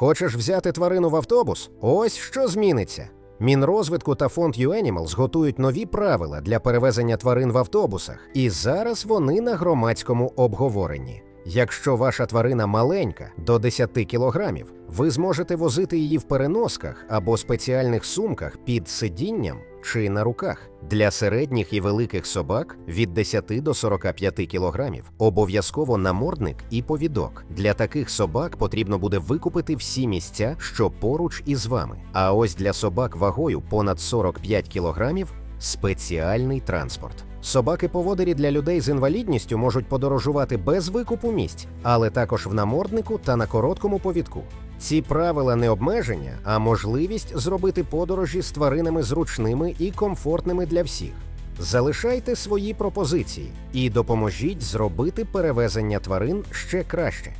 Хочеш взяти тварину в автобус? Ось що зміниться. Мінрозвитку та фонд UAnimals готують нові правила для перевезення тварин в автобусах, і зараз вони на громадському обговоренні. Якщо ваша тварина маленька до 10 кілограмів, ви зможете возити її в переносках або спеціальних сумках під сидінням чи на руках. Для середніх і великих собак від 10 до 45 кілограмів обов'язково намордник і повідок. Для таких собак потрібно буде викупити всі місця, що поруч із вами. А ось для собак вагою понад 45 кілограмів спеціальний транспорт. Собаки-поводирі для людей з інвалідністю можуть подорожувати без викупу місць, але також в наморднику та на короткому повідку. Ці правила не обмеження, а можливість зробити подорожі з тваринами зручними і комфортними для всіх. Залишайте свої пропозиції і допоможіть зробити перевезення тварин ще краще.